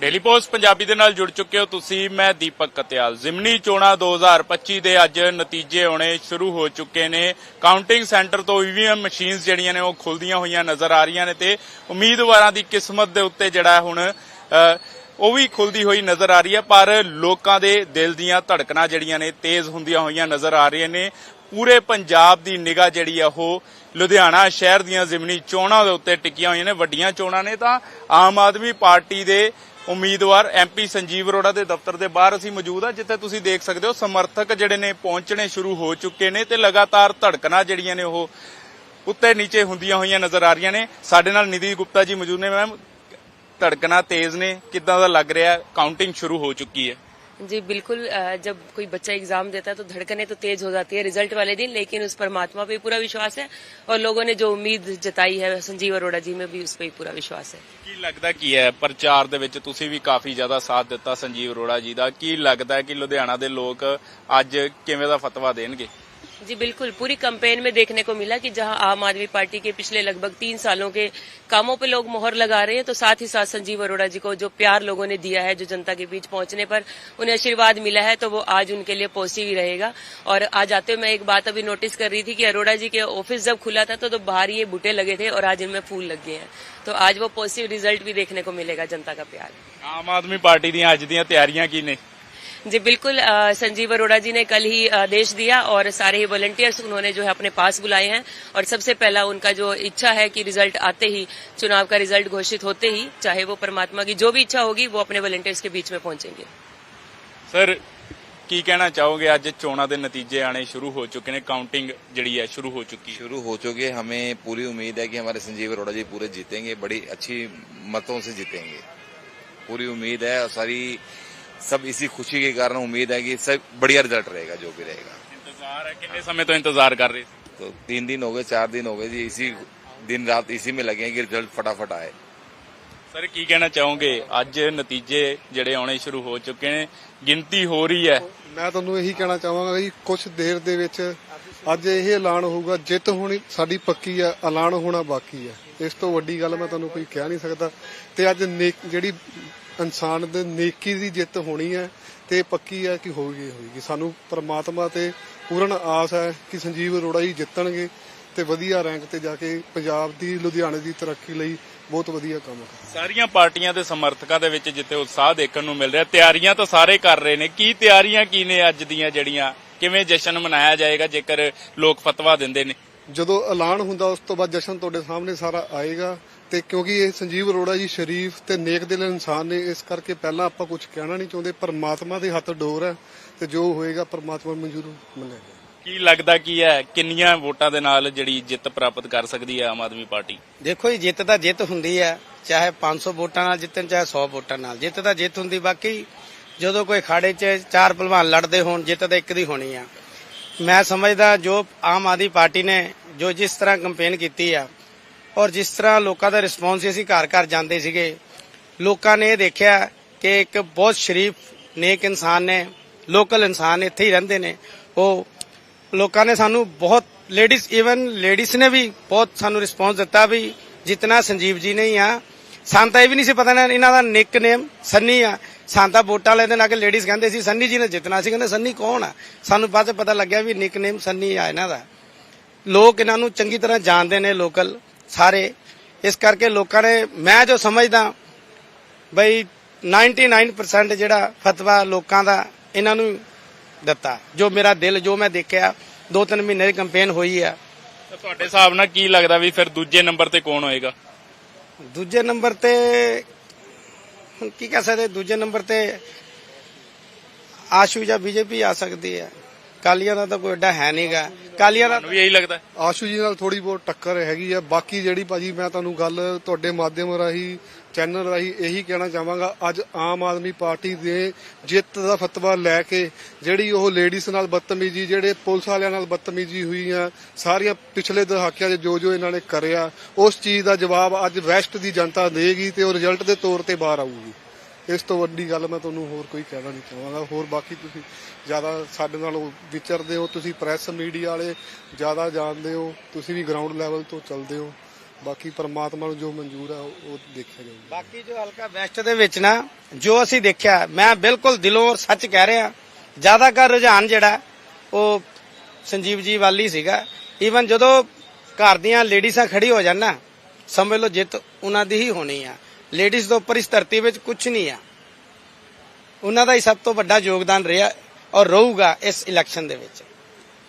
Daily post Punjabi ਦੇ ਨਾਲ ਜੁੜ ਚੁੱਕੇ ਹੋ ਤੁਸੀਂ, ਮੈਂ ਦੀਪਕ ਕਤਿਆਲ। ਜ਼ਿਮਨੀ ਚੋਣਾਂ 2025 ਦੇ ਅੱਜ ਨਤੀਜੇ ਆਉਣੇ ਸ਼ੁਰੂ ਹੋ ਚੁੱਕੇ ਨੇ। ਕਾਊਂਟਿੰਗ ਸੈਂਟਰ ਤੋਂ ਈਵੀਐਮ ਮਸ਼ੀਨਸ ਜਿਹੜੀਆਂ ਨੇ ਉਹ ਖੁੱਲਦੀਆਂ ਹੋਈਆਂ ਨਜ਼ਰ ਆ ਰਹੀਆਂ ਨੇ ਤੇ ਉਮੀਦਵਾਰਾਂ ਦੀ ਕਿਸਮਤ ਦੇ ਉੱਤੇ ਜਿਹੜਾ ਹੁਣ ਉਹ ਵੀ ਖੁੱਲਦੀ ਹੋਈ ਨਜ਼ਰ ਆ ਰਹੀ ਹੈ। ਪਰ ਲੋਕਾਂ ਦੇ ਦਿਲ ਦੀਆਂ ਧੜਕਣਾਂ ਜਿਹੜੀਆਂ ਨੇ ਤੇਜ਼ ਹੁੰਦੀਆਂ ਹੋਈਆਂ ਨਜ਼ਰ ਆ ਰਹੀਆਂ ਨੇ। ਪੂਰੇ ਪੰਜਾਬ ਦੀ ਨਿਗਾਹ ਜਿਹੜੀ ਆ ਉਹ ਲੁਧਿਆਣਾ ਸ਼ਹਿਰ ਦੀਆਂ ਜ਼ਿਮਨੀ ਚੋਣਾਂ ਦੇ ਉੱਤੇ ਟਿਕੀਆਂ ਹੋਈਆਂ ਨੇ, ਵੱਡੀਆਂ ਚੋਣਾਂ ਨੇ। ਤਾਂ ਆਮ ਆਦਮੀ ਪਾਰਟੀ ਦੇ ਉਮੀਦਵਾਰ ਐਮਪੀ ਸੰਜੀਵ ਅਰੋੜਾ ਦੇ ਦਫ਼ਤਰ ਦੇ ਬਾਹਰ ਅਸੀਂ ਮੌਜੂਦ ਆ ਜਿੱਥੇ ਤੁਸੀਂ ਦੇਖ ਸਕਦੇ ਹੋ ਸਮਰਥਕ ਜਿਹੜੇ ਨੇ ਪਹੁੰਚਣੇ ਸ਼ੁਰੂ ਹੋ ਚੁੱਕੇ ਨੇ ਤੇ ਲਗਾਤਾਰ ਧੜਕਣਾ ਜਿਹੜੀਆਂ ਨੇ ਉਹ ਉੱਤੇ ਨੀਚੇ ਹੁੰਦੀਆਂ ਹੋਈਆਂ ਨਜ਼ਰ ਆ ਰਹੀਆਂ ਨੇ। ਸਾਡੇ ਨਾਲ ਨਿਧੀ ਗੁਪਤਾ ਜੀ ਮੌਜੂਦ ਨੇ, ਮੈਮ। ਧੜਕਣਾ ਤੇਜ਼ ਨੇ, ਕਿੱਦਾਂ ਦਾ ਲੱਗ ਰਿਹਾ? ਕਾਊਂਟਿੰਗ ਸ਼ੁਰੂ ਹੋ ਚੁੱਕੀ ਹੈ। जी बिल्कुल अ, जब कोई बच्चा एग्जाम देता है तो धड़कनें तो तेज हो जाती है रिजल्ट वाले दिन लेकिन उस परमात्मा पे पूरा विश्वास है और लोगों ने जो उम्मीद जताई है संजीव अरोड़ा जी में भी उस पर ही पूरा विश्वास है ਕੀ ਲੱਗਦਾ ਕੀ ਹੈ ਪ੍ਰਚਾਰ ਦੇ ਵਿੱਚ ਤੁਸੀਂ ਵੀ ਕਾਫੀ ਜ਼ਿਆਦਾ ਸਾਥ ਦਿੱਤਾ ਸੰਜੀਵ ਅਰੋੜਾ ਜੀ ਦਾ ਕੀ ਲੱਗਦਾ ਹੈ ਕਿ ਲੁਧਿਆਣਾ ਦੇ ਲੋਕ ਅੱਜ ਕਿਵੇਂ ਦਾ ਫਤਵਾ ਦੇਣਗੇ जी बिल्कुल। पूरी कंपेन में देखने को मिला कि जहाँ आम आदमी पार्टी के पिछले लगभग तीन सालों के कामों पे लोग मोहर लगा रहे हैं तो साथ ही साथ संजीव अरोड़ा जी को जो प्यार लोगों ने दिया है जो जनता के बीच पहुँचने पर उन्हें आशीर्वाद मिला है तो वो आज उनके लिए पॉजिटिव ही रहेगा। और आज आते हुए मैं एक बात अभी नोटिस कर रही थी कि अरोड़ा जी के ऑफ़िस जब खुला था तो, तो बाहर ये बूटे लगे थे और आज इनमें फूल लग गए हैं। तो आज वो पॉजिटिव रिज़ल्ट भी देखने को मिलेगा जनता का प्यार। आम आदमी पार्टी दी अज दी तैयारियाँ की नहीं जी बिल्कुल अ, संजीव अरोड़ा जी ने कल ही आदेश दिया और सारे ही वॉलंटियर्स उन्होंने जो है अपने पास बुलाए हैं और सबसे पहला उनका जो इच्छा है कि रिजल्ट आते ही चुनाव का रिजल्ट घोषित होते ही चाहे वो परमात्मा की जो भी इच्छा होगी वो अपने वॉलंटियर्स के बीच में पहुंचेंगे ਸਰ ਕੀ ਕਹਿਣਾ ਚਾਹੋਗੇ ਅੱਜ ਚੋਣਾਂ ਦੇ ਨਤੀਜੇ ਆਣੇ ਸ਼ੁਰੂ ਹੋ ਚੁੱਕੇ ਨੇ ਕਾਊਂਟਿੰਗ ਜਿਹੜੀ ਹੈ ਸ਼ੁਰੂ ਹੋ ਚੁੱਕੀ ਹੈ शुरू हो चुके हैं। हमें पूरी उम्मीद है कि हमारे संजीव अरोड़ा जी पूरे जीतेंगे बड़ी अच्छी मतों से जीतेंगे पूरी उम्मीद है और सारी सब इसी खुशी के कारण उम्मीद है कि सब बढ़िया रिजल्ट रहेगा जो भी रहेगा ਇੰਤਜ਼ਾਰ ਹੈ ਕਿੰਨੇ ਸਮੇਂ ਤੋਂ ਇੰਤਜ਼ਾਰ ਕਰ ਰਹੇ ਸੀ तो तीन दिन हो गए चार दिन हो गए जी इसी दिन रात इसी में लगे हैं कि रिजल्ट फटाफट आए ਸਰ ਕੀ ਕਹਿਣਾ ਚਾਹੋਗੇ ਅੱਜ ਨਤੀਜੇ ਜਿਹੜੇ ਆਉਣੇ ਸ਼ੁਰੂ ਹੋ ਚੁੱਕੇ ਨੇ ਗਿਣਤੀ ਹੋ ਰਹੀ ਹੈ ਮੈਂ ਤੁਹਾਨੂੰ ਇਹੀ ਕਹਿਣਾ ਚਾਹਾਂਗਾ ਜੀ ਕੁਝ ਦੇਰ ਦੇ ਵਿੱਚ ਅੱਜ ਇਹ ਐਲਾਨ ਹੋਊਗਾ ਜਿੱਤ ਹੋਣੀ ਸਾਡੀ ਪੱਕੀ ਆ ਐਲਾਨ ਹੋਣਾ ਬਾਕੀ ਆ ਇਸ ਤੋਂ ਵੱਡੀ ਗੱਲ ਮੈਂ ਤੁਹਾਨੂੰ ਕੋਈ ਕਹਿ ਨਹੀਂ ਸਕਦਾ ਤੇ ਅੱਜ ਨੇਕ ਜਿਹੜੀ ਇਨਸਾਨ ਦੇ ਨੇਕੀ ਦੀ ਜਿੱਤ ਹੋਣੀ ਹੈ ਤੇ ਪੱਕੀ ਹੈ ਕਿ ਹੋਊਗੀ ਹੀ ਹੋਊਗੀ ਸਾਨੂੰ ਪ੍ਰਮਾਤਮਾ ਤੇ ਪੂਰਨ ਆਸ ਹੈ ਕਿ ਸੰਜੀਵ ਅਰੋੜਾ ਜੀ ਜਿੱਤਣਗੇ ਤੇ ਵਧੀਆ ਰੈਂਕ ਤੇ ਜਾ ਕੇ ਪੰਜਾਬ ਦੀ ਲੁਧਿਆਣੇ ਦੀ ਤਰੱਕੀ ਲਈ ਬਹੁਤ ਵਧੀਆ ਕੰਮ ਕਰਨਗੇ ਸਾਰੀਆਂ ਪਾਰਟੀਆਂ ਦੇ ਸਮਰਥਕਾਂ ਦੇ ਵਿੱਚ ਜਿੱਥੇ ਉਤਸ਼ਾਹ ਦੇਖਣ ਨੂੰ ਮਿਲ ਰਿਹਾ। ਤਿਆਰੀਆਂ ਤਾਂ ਸਾਰੇ ਕਰ ਰਹੇ ਨੇ। ਕੀ ਤਿਆਰੀਆਂ ਕੀ ਨੇ ਅੱਜ ਦੀਆਂ ਜਿਹੜੀਆਂ? ਕਿਵੇਂ ਜਸ਼ਨ ਮਨਾਇਆ ਜਾਏਗਾ ਜੇਕਰ ਲੋਕ ਫਤਵਾ ਦਿੰਦੇ ਨੇ? ਜਦੋਂ ਐਲਾਨ ਹੁੰਦਾ ਉਸ ਤੋਂ ਬਾਅਦ ਜਸ਼ਨ ਤੁਹਾਡੇ ਸਾਹਮਣੇ ਸਾਰਾ ਆਏਗਾ। ਤੇ ਕਿਉਂਕਿ ਇਹ ਸੰਜੀਵ ਅਰੋੜਾ ਜੀ ਸ਼ਰੀਫ ਤੇ ਨੇਕ ਦਿਲ ਇਨਸਾਨ ਨੇ ਇਸ ਕਰਕੇ ਪਹਿਲਾਂ ਆਪਾਂ ਕੁਝ ਕਹਿਣਾ ਨਹੀਂ ਚਾਹੁੰਦੇ। ਪਰਮਾਤਮਾ ਦੇ ਹੱਥ ਡੋਰ ਹੈ ਤੇ ਜੋ ਹੋਏਗਾ ਪਰਮਾਤਮਾ ਮਨਜ਼ੂਰ ਮੰਨੇਗਾ ਕੀ ਲੱਗਦਾ ਕੀ ਹੈ ਕਿੰਨੀਆਂ ਵੋਟਾਂ ਦੇ ਨਾਲ ਜਿਹੜੀ ਜਿੱਤ ਪ੍ਰਾਪਤ ਕਰ ਸਕਦੀ ਹੈ ਆਮ ਆਦਮੀ ਪਾਰਟੀ? ਦੇਖੋ ਜੀ ਜਿੱਤ ਤਾਂ ਜਿੱਤ ਹੁੰਦੀ ਹੈ ਚਾਹੇ 500 ਵੋਟਾਂ ਨਾਲ ਜਿੱਤਣ ਚਾਹੇ 100 ਵੋਟਾਂ ਨਾਲ। ਜਿੱਤ ਤਾਂ ਜਿੱਤ ਹੁੰਦੀ ਬਾਕੀ ਜਦੋਂ ਕੋਈ ਖਾੜੇ 'ਚ ਚਾਰ ਪਹਿਲਵਾਨ ਲੜਦੇ ਹੋਣ ਜਿੱਤ ਤਾਂ ਇੱਕ ਦੀ ਹੋਣੀ ਆ। ਮੈਂ ਸਮਝਦਾ ਜੋ ਆਮ ਆਦਮੀ ਪਾਰਟੀ ਨੇ ਜੋ ਜਿਸ ਤਰ੍ਹਾਂ ਕੈਂਪੇਨ ਕੀਤੀ ਆ ਔਰ ਜਿਸ ਤਰ੍ਹਾਂ ਲੋਕਾਂ ਦਾ ਰਿਸਪੌਂਸ ਸੀ, ਅਸੀਂ ਘਰ ਘਰ ਜਾਂਦੇ ਸੀਗੇ। ਲੋਕਾਂ ਨੇ ਇਹ ਦੇਖਿਆ ਕਿ ਇੱਕ ਬਹੁਤ ਸ਼ਰੀਫ, ਨੇਕ ਇਨਸਾਨ ਨੇ ਲੋਕਲ ਇਨਸਾਨ ਇੱਥੇ ਹੀ ਰਹਿੰਦੇ ਨੇ। ਉਹ ਲੋਕਾਂ ਨੇ ਸਾਨੂੰ ਬਹੁਤ ਲੇਡੀਜ਼ ਇਵਨ ਲੇਡੀਜ਼ ਨੇ ਵੀ ਬਹੁਤ ਸਾਨੂੰ ਰਿਸਪੌਂਸ ਦਿੱਤਾ ਵੀ ਜਿਤਨਾ ਸੰਜੀਵ ਜੀ ਨੇ ਹੀ ਆ। ਸਾਨੂੰ ਇਹ ਵੀ ਨਹੀਂ ਸੀ ਪਤਾ ਨਾ, ਇਹਨਾਂ ਦਾ ਨਿਕ ਨੇਮ ਸੰਨੀ ਆ। ਸਾਨੂੰ ਵੋਟਾਂ ਵਾਲੇ ਦਿਨ ਆ ਲੇਡੀਜ਼ ਕਹਿੰਦੇ ਸੀ, ਸੰਨੀ ਜੀ ਨੇ ਜਿੱਤਣਾ ਸੀ। ਕਹਿੰਦੇ, ਸੰਨੀ ਕੌਣ ਆ? ਸਾਨੂੰ ਬਾਅਦ ਪਤਾ ਲੱਗਿਆ ਵੀ ਨਿਕ ਨੇਮ ਸੰਨੀ ਆ ਇਹਨਾਂ ਦਾ। ਲੋਕ ਇਹਨਾਂ ਨੂੰ ਚੰਗੀ ਤਰ੍ਹਾਂ ਜਾਣਦੇ ਨੇ ਲੋਕਲ ਸਾਰੇ। ਇਸ ਕਰਕੇ ਲੋਕਾਂ ਨੇ ਮੈਂ ਜੋ ਸਮਝਦਾ ਬਈ 99% ਜਿਹੜਾ ਫਤਵਾ ਲੋਕਾਂ ਦਾ ਇਹਨਾਂ ਨੂੰ ਦਿੱਤਾ। ਜੋ ਮੇਰਾ ਦਿਲ ਜੋ ਮੈਂ ਦੇਖਿਆ ਦੋ ਤਿੰਨ ਮਹੀਨੇ ਦੀ ਕੈਂਪੇਨ ਹੋਈ ਆ। ਤਾਂ ਤੁਹਾਡੇ ਹਿਸਾਬ ਨਾਲ ਕੀ ਲੱਗਦਾ ਵੀ ਫਿਰ ਦੂਜੇ ਨੰਬਰ ਤੇ ਕੌਣ ਹੋਏਗਾ? ਦੂਜੇ ਨੰਬਰ ਤੇ ਹੁਣ ਕੀ ਕਹਿ ਸਕਦੇ ਦੂਜੇ ਨੰਬਰ ਤੇ ਆਸ਼ੂ ਜਾਂ ਬੀਜੇਪੀ ਆ ਸਕਦੀ ਹੈ ਕਾਲੀਆਂ ਦਾ ਤਾਂ ਕੋਈ ਐਡਾ ਹੈ ਨਹੀਂਗਾ ਕਾਲੀਆਂ ਦਾ ਵੀ ਇਹੀ ਲੱਗਦਾ? ਆਸ਼ੂ ਜੀ ਨਾਲ ਥੋੜੀ ਬਹੁਤ ਟੱਕਰ ਹੈਗੀ ਆ। ਬਾਕੀ ਜਿਹੜੀ ਭਾਜੀ ਮੈਂ ਤੁਹਾਨੂੰ ਗੱਲ ਤੁਹਾਡੇ ਮਾਧਿਅਮ ਰਾਹੀਂ ਚੈਨਲ ਰਾਹੀਂ ਇਹੀ ਕਹਿਣਾ ਚਾਹਾਂਗਾ ਅੱਜ ਆਮ ਆਦਮੀ ਪਾਰਟੀ ਦੇ ਜਿੱਤ ਦਾ ਫਤਵਾ ਲੈ ਕੇ ਜਿਹੜੀ ਉਹ ਲੇਡੀਜ਼ ਨਾਲ ਬਦਤਮੀਜ਼ੀ ਜਿਹੜੇ ਪੁਲਿਸ ਵਾਲਿਆਂ ਨਾਲ ਬਦਤਮੀਜ਼ੀ ਹੋਈ ਆ ਸਾਰੀਆਂ ਪਿਛਲੇ ਦਹਾਕਿਆਂ 'ਚ ਜੋ ਜੋ ਇਹਨਾਂ ਨੇ ਕਰਿਆ ਉਸ ਚੀਜ਼ ਦਾ ਜਵਾਬ ਅੱਜ ਵੈਸਟ ਦੀ ਜਨਤਾ ਦੇਗੀ ਤੇ ਉਹ ਰਿਜ਼ਲਟ ਦੇ ਤੌਰ ਤੇ ਬਾਹਰ ਆਊਗੀ। ਇਸ ਤੋਂ ਵੱਡੀ ਗੱਲ ਮੈਂ ਤੁਹਾਨੂੰ ਹੋਰ ਕੋਈ ਕਹਿਣਾ ਨਹੀਂ ਚਾਹਾਂਗਾ। ਹੋਰ ਬਾਕੀ ਤੁਸੀਂ ਜ਼ਿਆਦਾ ਸਾਡੇ ਨਾਲ ਵਿਚਰਦੇ ਹੋ, ਤੁਸੀਂ ਪ੍ਰੈਸ ਮੀਡੀਆ ਵਾਲੇ ਜ਼ਿਆਦਾ ਜਾਣਦੇ ਹੋ, ਤੁਸੀਂ ਵੀ ਗਰਾਊਂਡ ਲੈਵਲ ਤੋਂ ਚੱਲਦੇ ਹੋ। ਬਾਕੀ ਪਰਮਾਤਮਾ ਨੂੰ ਜੋ ਮਨਜ਼ੂਰ ਆ ਉਹ ਦੇਖਿਆ ਜਾਊਗਾ। ਬਾਕੀ ਜੋ ਹਲਕਾ ਵੈਸਟ ਦੇ ਵਿੱਚ ਨਾ, ਜੋ ਅਸੀਂ ਦੇਖਿਆ, ਮੈਂ ਬਿਲਕੁਲ ਦਿਲੋਂ ਔਰ ਸੱਚ ਕਹਿ ਰਿਹਾ ਜ਼ਿਆਦਾ ਕਰ ਰੁਝਾਨ ਜਿਹੜਾ, ਉਹ ਸੰਜੀਵ ਜੀ ਵਾਲੀ ਸੀਗਾ। ਈਵਨ ਜਦੋਂ ਘਰ ਦੀਆਂ ਲੇਡੀਜ਼ਾਂ ਖੜੀ ਹੋ ਜਾਣ ਨਾ, ਸਮਝ ਲਓ ਜਿੱਤ ਉਹਨਾਂ ਦੀ ਹੀ ਹੋਣੀ ਆ। ਲੇਡੀਜ਼ ਤੋਂ ਉੱਪਰ ਇਸ ਧਰਤੀ ਵਿੱਚ ਕੁਝ ਨਹੀਂ ਆ। ਉਹਨਾਂ ਦਾ ਹੀ ਸਭ ਤੋਂ ਵੱਡਾ ਯੋਗਦਾਨ ਰਿਹਾ ਔਰ ਰਹੂਗਾ ਇਸ ਇਲੈਕਸ਼ਨ ਦੇ ਵਿੱਚ।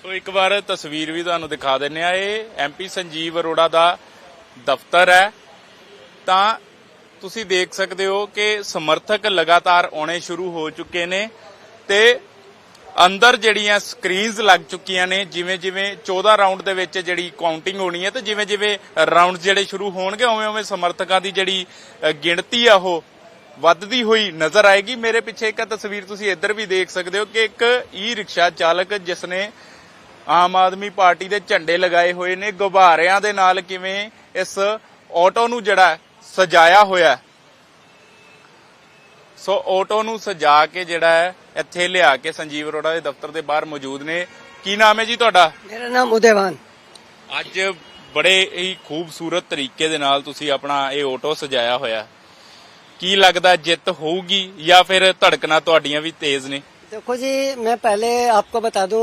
ਸੋ ਇੱਕ ਵਾਰ ਤਸਵੀਰ ਵੀ ਤੁਹਾਨੂੰ ਦਿਖਾ ਦਿੰਨੇ ਆ ਇਹ ਐਮਪੀ ਸੰਜੀਵ ਅਰੋੜਾ ਦਾ ਦਫ਼ਤਰ ਹੈ। ਤਾਂ ਤੁਸੀਂ ਦੇਖ ਸਕਦੇ ਹੋ ਕਿ ਸਮਰਥਕ ਲਗਾਤਾਰ ਆਉਣੇ ਸ਼ੁਰੂ ਹੋ ਚੁੱਕੇ ਨੇ ਤੇ ਅੰਦਰ ਜਿਹੜੀਆਂ ਸਕਰੀਨਸ ਲੱਗ ਚੁੱਕੀਆਂ ਨੇ, ਜਿਵੇਂ ਜਿਵੇਂ 14 ਰਾਉਂਡ ਦੇ ਵਿੱਚ ਜਿਹੜੀ ਕਾਊਂਟਿੰਗ ਹੋਣੀ ਹੈ ਤੇ ਜਿਵੇਂ ਜਿਵੇਂ ਰਾਉਂਡ ਜਿਹੜੇ ਸ਼ੁਰੂ ਹੋਣਗੇ, ਉਵੇਂ ਉਵੇਂ ਸਮਰਥਕਾਂ ਦੀ ਜਿਹੜੀ ਗਿਣਤੀ ਆ ਉਹ ਵੱਧਦੀ ਹੋਈ ਨਜ਼ਰ ਆਏਗੀ। ਮੇਰੇ ਪਿੱਛੇ ਇੱਕ ਤਸਵੀਰ ਤੁਸੀਂ ਇੱਧਰ ਵੀ ਦੇਖ ਸਕਦੇ ਹੋ ਕਿ ਇੱਕ ਈ ਰਿਕਸ਼ਾ ਚਾਲਕ ਜਿਸ ਨੇ ਆਮ ਆਦਮੀ ਪਾਰਟੀ ਦੇ ਝੰਡੇ ਲਗਾਏ ਹੋਏ ਨੇ, ਗੁਬਾਰਿਆਂ ਦੇ ਨਾਲ ਕਿਵੇਂ ਇਸ ਆਟੋ ਨੂੰ ਜਿਹੜਾ ਸਜਾਇਆ ਹੋਇਆ ਸੋ ਆਟੋ ਨੂੰ ਸਜਾ ਕੇ ਜਿਹੜਾ ਹੈ ਇੱਥੇ ਲਿਆ ਕੇ ਸੰਜੀਵ ਅਰੋੜਾ ਦੇ ਦਫ਼ਤਰ ਦੇ ਬਾਹਰ ਮੌਜੂਦ ਨੇ ਕੀ ਨਾਮ ਹੈ ਜੀ ਤੁਹਾਡਾ मेरा नाम उदयवान ਅੱਜ ਬੜੇ ਹੀ ਖੂਬਸੂਰਤ ਤਰੀਕੇ ਦੇ ਨਾਲ ਤੁਸੀਂ ਆਪਣਾ ਇਹ ਆਟੋ ਸਜਾਇਆ ਹੋਇਆ ਕੀ ਲੱਗਦਾ ਜਿੱਤ ਹੋਊਗੀ ਜਾਂ ਫਿਰ ਧੜਕਣਾ ਤੁਹਾਡੀਆਂ ਵੀ ਤੇਜ਼ ਨੇ देखो जी मैं पहले आपको बता दूं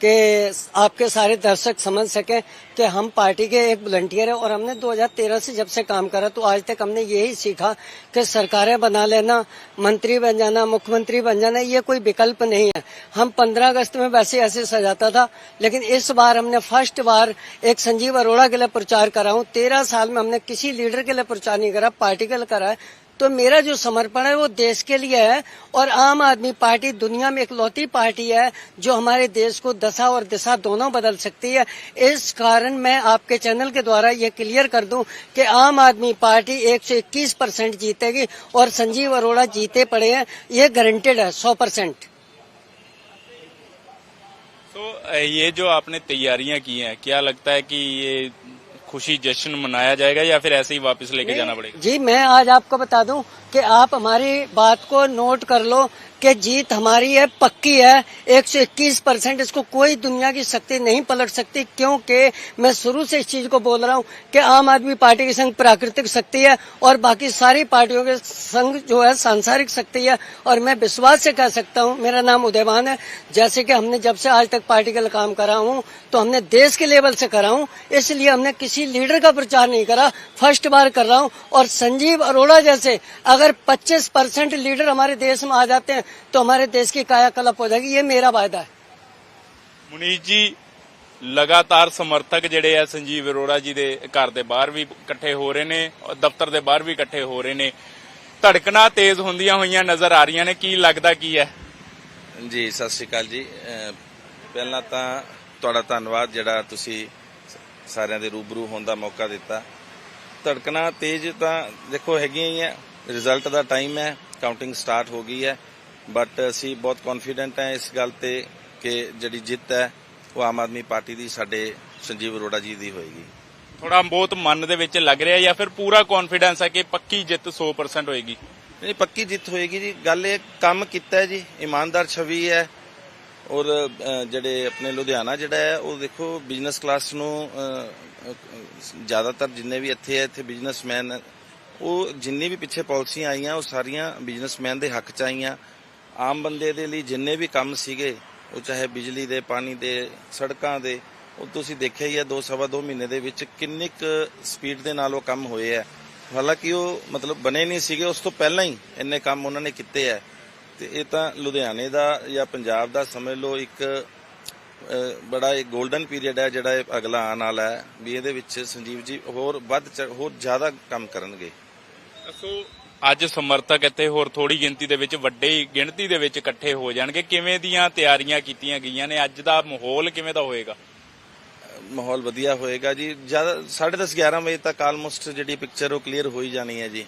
कि आपके सारे दर्शक समझ सके कि हम पार्टी के एक वॉलंटियर है और हमने 2013 से जब से काम करा तो आज तक हमने यही सीखा कि सरकारें बना लेना मंत्री बन जाना मुख्यमंत्री बन जाना ये कोई विकल्प नहीं है हम 15 अगस्त में वैसे ऐसे सजाता था लेकिन इस बार हमने फर्स्ट बार एक संजीव अरोड़ा के लिए प्रचार करा हूँ तेरह साल में हमने किसी लीडर के लिए प्रचार नहीं करा पार्टी के लिए करा है तो मेरा जो समर्पण है वो देश के लिए है और आम आदमी पार्टी दुनिया में इकलौती पार्टी है जो हमारे देश को दशा और दिशा दोनों बदल सकती है। इस कारण मैं आपके चैनल के द्वारा ये क्लियर कर दूँ कि आम आदमी पार्टी 121 परसेंट जीतेगी और संजीव अरोड़ा जीते पड़े हैं। ये गारंटेड है 100 परसेंट। तो ये जो आपने तैयारियाँ की हैं, क्या लगता है कि ये खुशी जश्न मनाया जाएगा या फिर ऐसे ही वापस लेके जाना पड़ेगा जी मैं आज आपको बता दूं कि आप हमारी बात को नोट कर लो कि जीत हमारी है, पक्की है। 121 परसेंट इसको कोई दुनिया की शक्ति नहीं पलट सकती, क्योंकि मैं शुरू से इस चीज़ को बोल रहा हूँ कि आम आदमी पार्टी के संग प्राकृतिक शक्ति है और बाकी सारी पार्टियों के संग जो है सांसारिक शक्ति है। और मैं विश्वास से कह सकता हूँ, मेरा नाम उदयवान है। जैसे कि हमने जब से आज तक पार्टी के काम करा हूँ तो हमने देश के लेवल से करा हूँ। इसलिए हमने किसी लीडर का प्रचार नहीं करा। फ़र्स्ट बार कर रहा हूँ और संजीव अरोड़ा जैसे, अगर 25 परसेंट लीडर हमारे देश में आ जाते हैं तो हमारे देश की कायाकल्प हो जाएगी ये मेरा वायदा है ਮੁਨੀਸ਼ ਜੀ ਲਗਾਤਾਰ ਸਮਰਥਕ ਜਿਹੜੇ ਆ ਸੰਜੀਵ ਅਰੋੜਾ ਜੀ ਦੇ ਘਰ ਦੇ ਬਾਹਰ ਵੀ ਇਕੱਠੇ ਹੋ ਰਹੇ ਨੇ ਔਰ ਦਫ਼ਤਰ ਦੇ ਬਾਹਰ ਵੀ ਇਕੱਠੇ ਹੋ ਰਹੇ ਨੇ ਧੜਕਣਾ ਤੇਜ਼ ਹੁੰਦੀਆਂ ਹੋਈਆਂ ਨਜ਼ਰ ਆ ਰਹੀਆਂ ਨੇ ਕੀ ਲੱਗਦਾ ਕੀ ਹੈ ਜੀ ਸਤਿ ਸ਼੍ਰੀ ਅਕਾਲ ਜੀ ਅਹ ਪਹਿਲਾਂ ਤਾਂ ਤੁਹਾਡਾ ਧੰਨਵਾਦ ਜਿਹੜਾ ਤੁਸੀਂ ਸ- ਸਾਰਿਆਂ ਦੇ ਰੂਬਰੂ ਹੋਣ ਦਾ ਮੌਕਾ ਦਿੱਤਾ ਧੜਕਣਾ ਤੇਜ਼ ਤਾਂ ਦੇਖੋ ਹੈਗੀਆਂ ਹੀ ਹੈ ਰਿਜ਼ਲਟ ਦਾ ਟਾਈਮ ਹੈ ਕਾਊਂਟਿੰਗ ਸਟਾਰਟ ਹੋ ਗਈ ਹੈ ਬਟ ਅਸੀਂ ਬਹੁਤ ਕੌਨਫੀਡੈਂਟ ਹੈ ਇਸ ਗੱਲ ਤੇ ਕਿ ਜਿਹੜੀ ਜਿੱਤ ਹੈ ਉਹ ਆਮ ਆਦਮੀ ਪਾਰਟੀ ਦੀ ਸਾਡੇ ਸੰਜੀਵ ਅਰੋੜਾ ਜੀ ਦੀ ਹੋਏਗੀ। ਥੋੜਾ ਬਹੁਤ ਮਨ ਦੇ ਵਿੱਚ ਲੱਗ ਰਿਹਾ ਜਾਂ ਫਿਰ ਪੂਰਾ ਕੌਨਫੀਡੈਂਸ ਹੈ ਕਿ ਪੱਕੀ ਜਿੱਤ 100% ਹੋਏਗੀ? ਨਹੀਂ ਪੱਕੀ ਜਿੱਤ ਹੋਏਗੀ ਜੀ। ਗੱਲ ਇਹ ਕੰਮ ਕੀਤਾ ਹੈ ਜੀ। ਇਮਾਨਦਾਰ ਛਵੀ ਹੈ। ਔਰ ਜਿਹੜੇ ਆਪਣੇ ਲੁਧਿਆਣਾ ਜਿਹੜਾ ਹੈ ਉਹ ਦੇਖੋ ਬਿਜ਼ਨਸ ਕਲਾਸ ਨੂੰ ਜ਼ਿਆਦਾਤਰ ਜਿੰਨੇ ਵੀ ਇੱਥੇ ਹੈ ਇੱਥੇ ਬਿਜ਼ਨਸਮੈਨ ਉਹ ਜਿੰਨੀ ਵੀ ਪਿੱਛੇ ਪਾਲਿਸੀਆਂ ਆਈਆਂ, ਉਹ ਸਾਰੀਆਂ ਬਿਜ਼ਨਸਮੈਨ ਦੇ ਹੱਕ ਚ ਆਈਆਂ। ਆਮ ਬੰਦੇ ਦੇ ਲਈ ਜਿੰਨੇ ਵੀ ਕੰਮ ਸੀਗੇ, ਉਹ ਚਾਹੇ ਬਿਜਲੀ ਦੇ, ਪਾਣੀ ਦੇ, ਸੜਕਾਂ ਦੇ, ਉਹ ਤੁਸੀਂ ਦੇਖਿਆ ਹੀ ਹੈ ਦੋ, ਸਵਾ ਦੋ ਮਹੀਨੇ ਦੇ ਵਿੱਚ ਕਿੰਨੀ ਕੁ ਸਪੀਡ ਦੇ ਨਾਲ ਉਹ ਕੰਮ ਹੋਏ ਹੈ ਹਾਲਾਂਕਿ ਉਹ ਮਤਲਬ ਬਣੇ ਨਹੀਂ ਸੀਗੇ, ਉਸ ਤੋਂ ਪਹਿਲਾਂ ਹੀ ਇੰਨੇ ਕੰਮ ਉਹਨਾਂ ਨੇ ਕੀਤੇ ਹੈ ਤੇ ਇਹ ਤਾਂ ਲੁਧਿਆਣੇ ਦਾ ਜਾਂ ਪੰਜਾਬ ਦਾ ਸਮਝ ਲਓ ਇੱਕ ਬੜਾ ਇੱਕ 골ਡਨ ਪੀਰੀਅਡ ਹੈ ਜਿਹੜਾ ਇਹ ਅਗਲਾ ਆਉਣ ਵਾਲਾ ਹੈ, ਵੀ ਇਹਦੇ ਵਿੱਚ ਸੰਜੀਵ ਜੀ ਹੋਰ ਵੱਧ ਹੋਰ ਜ਼ਿਆਦਾ ਕੰਮ ਕਰਨਗੇ। ਸੋ ਅੱਜ ਸਮਰਥਕ ਇੱਥੇ ਹੋਰ ਥੋੜੀ ਗਿਣਤੀ ਦੇ ਵਿੱਚ ਵੱਡੇ ਗਿਣਤੀ ਦੇ ਵਿੱਚ ਇਕੱਠੇ ਹੋ ਜਾਣਗੇ। ਕਿਵੇਂ ਦੀਆਂ ਤਿਆਰੀਆਂ ਕੀਤੀਆਂ ਗਈਆਂ ਨੇ? ਅੱਜ ਦਾ ਮਾਹੌਲ ਕਿਵੇਂ ਦਾ ਹੋਏਗਾ? ਮਾਹੌਲ ਵਧੀਆ ਹੋਏਗਾ ਜੀ। ਜ਼ਿਆਦਾ 10:30 11 ਵਜੇ ਤੱਕ ਆਲਮੋਸਟ ਜਿਹੜੀ ਪਿਕਚਰ ਉਹ ਕਲੀਅਰ ਹੋ ਹੀ ਜਾਣੀ ਹੈ ਜੀ।